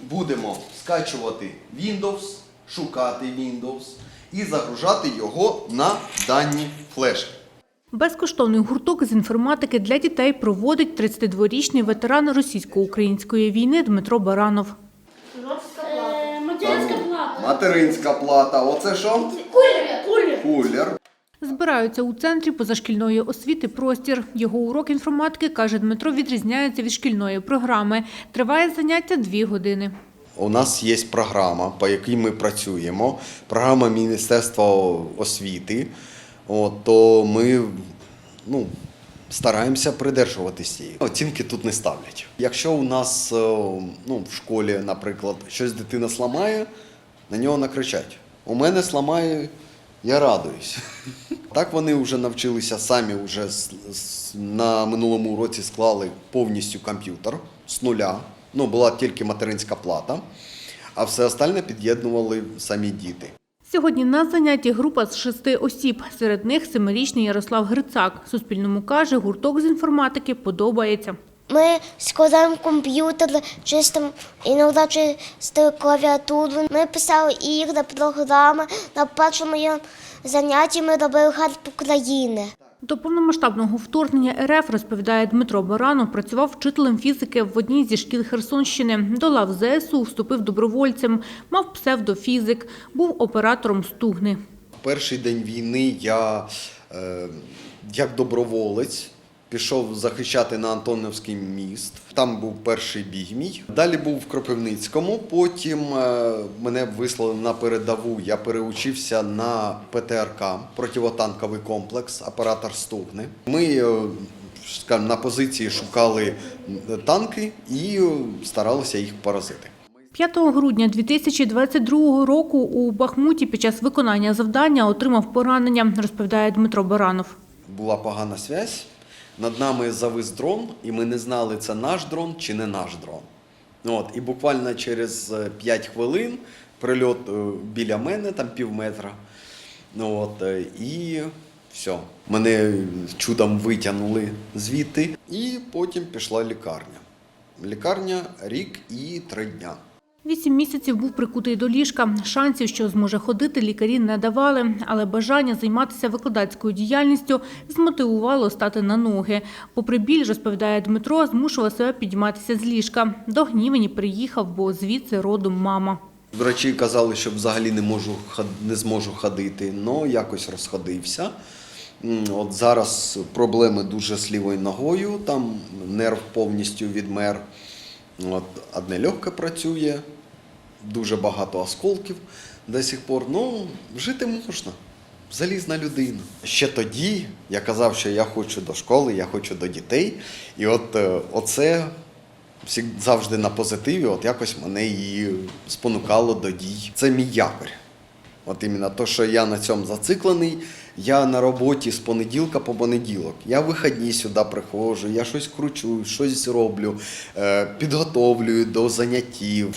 Будемо скачувати Windows, шукати Windows і загружати його на дані флешки. Безкоштовний гурток з інформатики для дітей проводить 32-річний ветеран російсько-української війни Дмитро Баранов. Е, Материнська плата. Материнська плата. Оце що? Кулер. Кулер. Збираються у центрі позашкільної освіти простір. Його урок інформатики, каже Дмитро, відрізняється від шкільної програми. Триває заняття дві години. У нас є програма, по якій ми працюємо. Програма Міністерства освіти. От, то ми ну, стараємося придержуватися. Оцінки тут не ставлять. Якщо у нас е, ну, в школі, наприклад, щось дитина сламає, на нього накричать. У мене сламає, я радуюсь. Так вони вже навчилися самі вже на минулому році склали повністю комп'ютер з нуля. Ну, була тільки материнська плата, а все остальне під'єднували самі діти. Сьогодні на занятті група з шести осіб. Серед них семирічний Ярослав Грицак. Суспільному каже, гурток з інформатики подобається. Ми складаємо комп'ютер, чистимо іноді чистимо клавіатуру. Ми писали ігри, програми. На першому занятті ми робили герб України. До повномасштабного вторгнення РФ, розповідає Дмитро Баранов, працював вчителем фізики в одній зі шкіл Херсонщини. До лав ЗСУ вступив добровольцем, мав псевдофізик, був оператором стугни. Перший день війни я е, як доброволець пішов захищати на Антоновський міст. Там був перший бій мій. Далі був в Кропивницькому. Потім е, мене вислали на передову. Я переучився на ПТРК противотанковий комплекс, оператор стугни. Ми е, скажімо, на позиції шукали танки і старалися їх поразити. 5 грудня 2022 року у Бахмуті під час виконання завдання отримав поранення, розповідає Дмитро Баранов. була погана связь. Над нами завис дрон, і ми не знали, це наш дрон чи не наш дрон. От, і буквально через 5 хвилин прильот е, біля мене, там пів метра. Ну, от, е, і все. Мене чудом витягнули звідти, і потім пішла лікарня. Лікарня рік і три дня. Вісім місяців був прикутий до ліжка. Шансів, що зможе ходити, лікарі не давали, але бажання займатися викладацькою діяльністю змотивувало стати на ноги. Попри біль, розповідає Дмитро, змушував себе підійматися з ліжка. До Гнівені приїхав, бо звідси родом мама. Врачі казали, що взагалі не можу не зможу ходити, але якось розходився. От зараз проблеми дуже з лівою ногою, там нерв повністю відмер. От одне легке працює, дуже багато осколків до сих пор. Ну, жити можна. Залізна людина. Ще тоді я казав, що я хочу до школи, я хочу до дітей. І от е, оце завжди на позитиві, от якось мене і спонукало до дій. Це мій якорь. От іменно то, що я на цьому зациклений, я на роботі з понеділка по понеділок. Я вихідні сюди приходжу, я щось кручу, щось роблю, е, підготовлюю до заняттів.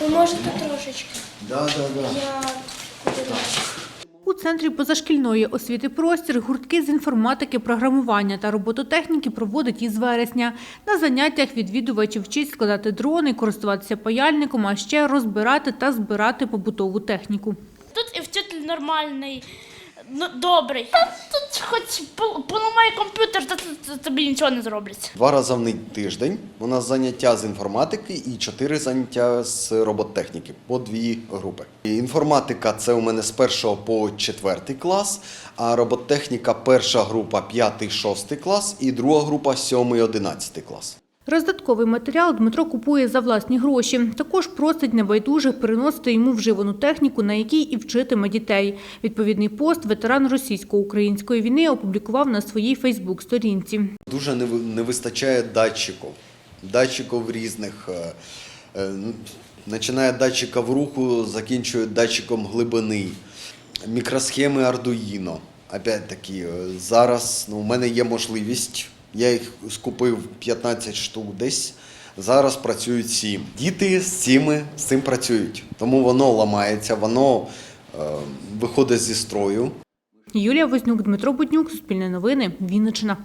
Ви можете трошечки. Да, да, да. Я У центрі позашкільної освіти простір гуртки з інформатики, програмування та робототехніки проводить із вересня. На заняттях відвідувачі вчить складати дрони, користуватися паяльником, а ще розбирати та збирати побутову техніку. Тут і вчитель нормальний, ну, добрий. Та тут хоч пол- поламай комп'ютер, та тобі нічого не зроблять. Два рази в тиждень у нас заняття з інформатики і чотири заняття з робототехніки по дві групи. Інформатика це у мене з першого по четвертий клас, а робототехніка перша група п'ятий, шостий клас і друга група сьомий, одинадцятий клас. Роздатковий матеріал Дмитро купує за власні гроші. Також просить небайдужих приносити йому вживану техніку, на якій і вчитиме дітей. Відповідний пост ветеран російсько-української війни опублікував на своїй Фейсбук-сторінці. Дуже не, вистачає датчиків, датчиків різних. е, е, Починає датчиків руху, закінчує датчиком глибини, мікросхеми Arduino. Опять-таки, е, зараз ну, у мене є можливість, я їх скупив 15 штук десь. Зараз працюють сім. Діти з цими з цим працюють, тому воно ламається, воно е, виходить зі строю. Юлія Вознюк, Дмитро Буднюк, Суспільне новини, Вінниччина.